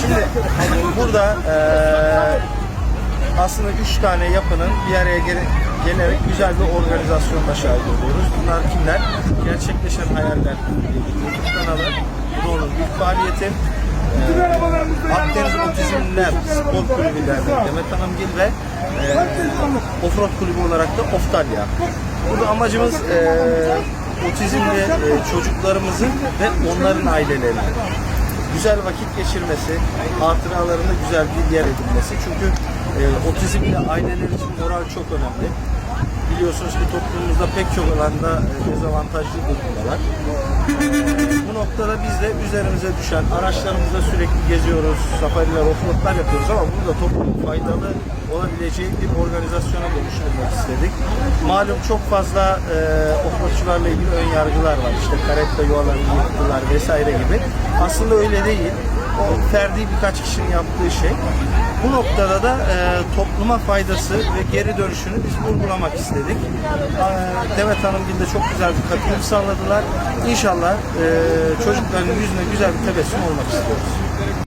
Şimdi burada eee, aslında üç tane yapının bir araya gele- gelerek güzel bir organizasyonla şahit oluyoruz. Bunlar kimler? Gerçekleşen Hayaller YouTube kanalı. Onun ilk faaliyeti. Eee, Akdeniz Otizmler Spor Kulübü Derneği Demet Hanımgil ve eee Offroad Kulübü olarak da Oftalya. Burada amacımız eee otizmli eee, çocuklarımızın ve onların ailelerinin güzel vakit geçirmesi, hatıralarında güzel bir yer edinmesi. Çünkü e, otizmli aileler için moral çok önemli. Biliyorsunuz ki toplumumuzda pek çok alanda e, dezavantajlı durumdalar. Bu noktada biz de üzerimize düşen araçlarımızda sürekli geziyoruz, safariler, offroadlar yapıyoruz ama bunu da toplumun faydalı olabileceği bir organizasyona dönüştürmek istedik. Malum çok fazla e, offroadçularla ilgili ön yargılar var. İşte karetta yuvalarını yıktılar vesaire gibi. Aslında öyle değil. O ferdi birkaç kişinin yaptığı şey. Bu noktada da e, topluma faydası ve geri dönüşünü biz vurgulamak istedik. E, Demet Hanımgil de çok güzel bir katılım sağladılar. İnşallah e, çocukların yüzüne güzel bir tebessüm olmak istiyoruz.